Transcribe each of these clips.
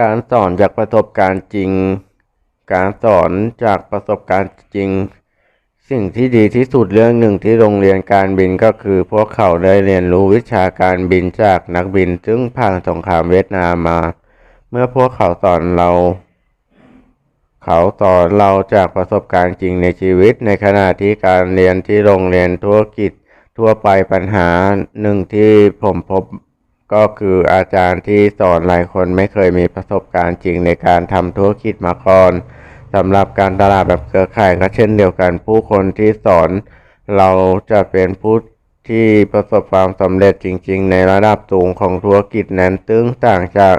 การสอนจากประสบการณ์จริง การสอนจากประสบการณ์จริง สิ่งที่ดีที่สุดเรื่องหนึ่งที่โรงเรียนการบินก็คือ พวกเขาได้เรียนรู้วิชาการบินจากนักบิน ซึ่งผ่านสงครามเวียดนามมา เมื่อพวกเขาสอนเรา เขาสอนเราจากประสบการณ์จริงในชีวิต ในขณะที่การเรียนที่โรงเรียนธุรกิจทั่วไปปัญหาหนึ่งที่ผมพบ ก็คืออาจารย์ที่สอนหลายคนไม่เคยมีประสบการณ์จริงในการทำธุรกิจมาก่อนสำหรับการตลาดแบบเครือข่ายก็เช่นเดียวกัน ผู้คนที่สอนเราจะเป็นผู้ที่ประสบความสำเร็จจริง ๆ ในระดับสูงของธุรกิจนั้นซึ่งต่างจาก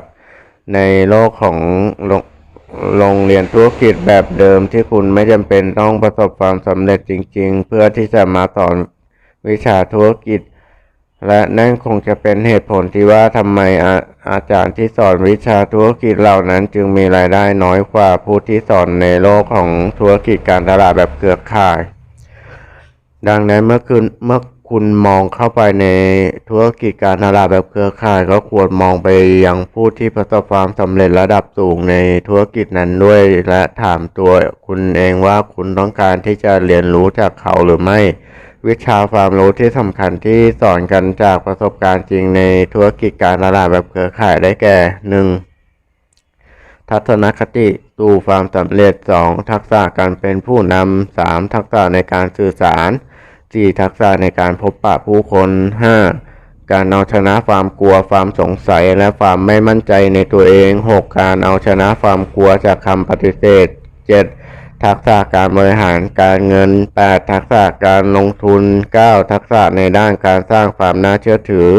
ในโลกของโรงโรงเรียนธุรกิจแบบเดิมที่คุณไม่จำเป็นต้องประสบความสำเร็จจริง ๆ เพื่อที่จะมาสอนวิชาธุรกิจ และนั่นคงจะเป็นเหตุผลที่ว่าทำไมอาอาจารย์ที่สอนวิชาธุรกิจเหล่านั้นจึงมีรายได้น้อยกว่าผู้ที่สอนในโลกของธุรกิจการตลาดแบบเครือข่าย ดังนั้นเมื่อคุณเมื่อคุณมองเข้าไปในธุรกิจการตลาดแบบเครือข่ายก็ควรมองไปยังผู้ที่ประสบความสำเร็จระดับสูงในธุรกิจนั้นด้วย และถามตัวคุณเองว่าคุณต้องการที่จะเรียนรู้จากเขาหรือไม่ วิชาความรู้ที่สำคัญที่สอนกันจากประสบการณ์จริงในธุรกิจการตลาดแบบเครือข่ายได้แก่หนึ่งทัศนคติสู่ความสำเร็จ 2. ทักษะการเป็นผู้นำ 3. ทักษะในการสื่อสาร 4. ทักษะในการพบปะผู้คน 5. การเอาชนะความกลัวความสงสัยและความไม่มั่นใจในตัวเอง 6. การเอาชนะความกลัวจากคำปฏิเสธ 7. ทักษะการบริหารการเงิน 8. ทักษะการลงทุน 9. ทักษะในด้านการสร้างความน่าเชื่อถือ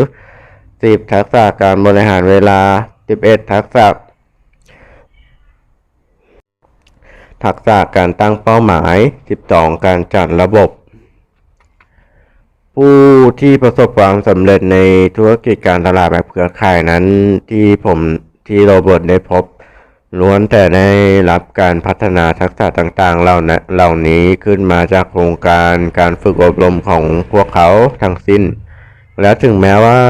10. ทักษะการบริหารเวลา 11. ทักษะ ทักษะการตั้งเป้าหมาย 12. การจัดระบบ ผู้ที่ประสบความสำเร็จในธุรกิจการตลาดแบบเครือข่ายนั้นที่ผมที่โรเบิร์ตได้พบ ล้วนแต่ได้รับการพัฒนาทักษะต่างๆ เหล่านะเหล่านี้ขึ้นมาจากโครงการการฝึกอบรมของพวกเขาทั้งสิ้น และถึงแม้ว่า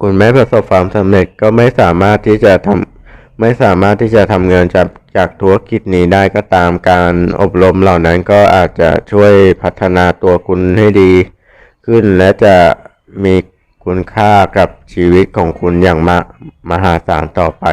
คุณไม่ประสบความสำเร็จก็ไม่สามารถที่จะทำไม่สามารถที่จะทำเงินจากจากธุรกิจนี้ได้ก็ตามการอบรมเหล่านั้นก็อาจจะช่วยพัฒนาตัวคุณให้ดี ขึ้นและจะมีคุณค่ากับชีวิตของคุณอย่างมามหาศาลต่อไป